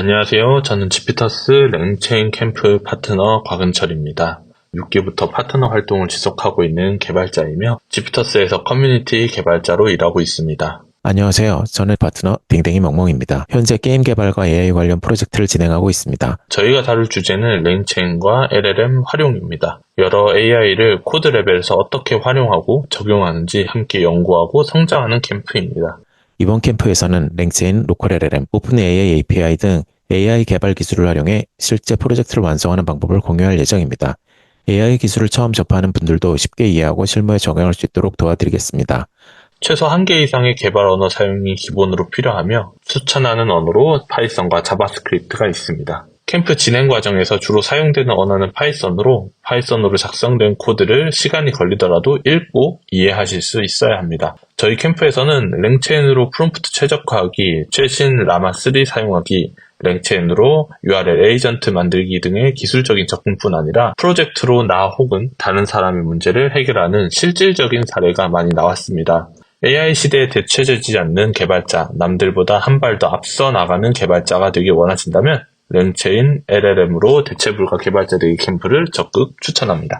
안녕하세요. 저는 지피터스 랭체인 캠프 파트너 곽은철입니다. 6기부터 파트너 활동을 지속하고 있는 개발자이며 지피터스에서 커뮤니티 개발자로 일하고 있습니다. 안녕하세요. 저는 파트너 딩댕이 멍멍입니다. 현재 게임 개발과 AI 관련 프로젝트를 진행하고 있습니다. 저희가 다룰 주제는 랭체인과 LLM 활용입니다. 여러 AI를 코드 레벨에서 어떻게 활용하고 적용하는지 함께 연구하고 성장하는 캠프입니다. 이번 캠프에서는 랭체인, 로컬 LLM, 오픈 AI API 등 AI 개발 기술을 활용해 실제 프로젝트를 완성하는 방법을 공유할 예정입니다. AI 기술을 처음 접하는 분들도 쉽게 이해하고 실무에 적용할 수 있도록 도와드리겠습니다. 최소 한개 이상의 개발 언어 사용이 기본으로 필요하며 수천하는 언어로 파이썬과 자바스크립트가 있습니다. 캠프 진행 과정에서 주로 사용되는 언어는 파이썬으로 파이썬으로 작성된 코드를 시간이 걸리더라도 읽고 이해하실 수 있어야 합니다. 저희 캠프에서는 랭체인으로 프롬프트 최적화하기, 최신 라마3 사용하기, 랭체인으로 URL 에이전트 만들기 등의 기술적인 접근뿐 아니라 프로젝트로 나 혹은 다른 사람의 문제를 해결하는 실질적인 사례가 많이 나왔습니다. AI 시대에 대체되지 않는 개발자, 남들보다 한 발 더 앞서 나가는 개발자가 되길 원하신다면 랭체인 LLM으로 대체 불가 개발자 되기 캠프를 적극 추천합니다.